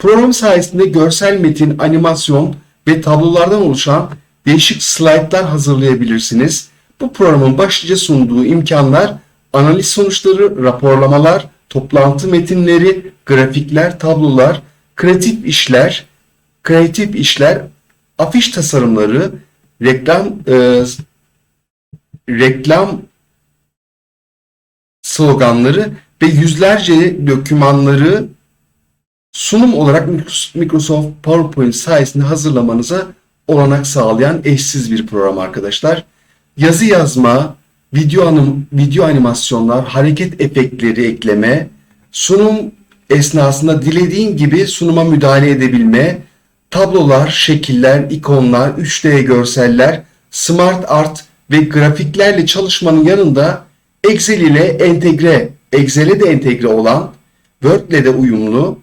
Program sayesinde görsel metin, animasyon ve tablolardan oluşan değişik slaytlar hazırlayabilirsiniz. Bu programın başlıca sunduğu imkanlar analiz sonuçları, raporlamalar, toplantı metinleri, grafikler, tablolar, kreatif işler, kreatif işler, afiş tasarımları, reklam e, reklam sloganları ve yüzlerce dokümanları sunum olarak Microsoft PowerPoint sayesinde hazırlamanıza olanak sağlayan eşsiz bir program arkadaşlar. Yazı yazma, video anim, video animasyonlar, hareket efektleri ekleme, sunum esnasında dilediğin gibi sunuma müdahale edebilme, tablolar, şekiller, ikonlar, 3D görseller, smart art ve grafiklerle çalışmanın yanında Excel ile entegre, Excel'e de entegre olan, Word ile de uyumlu,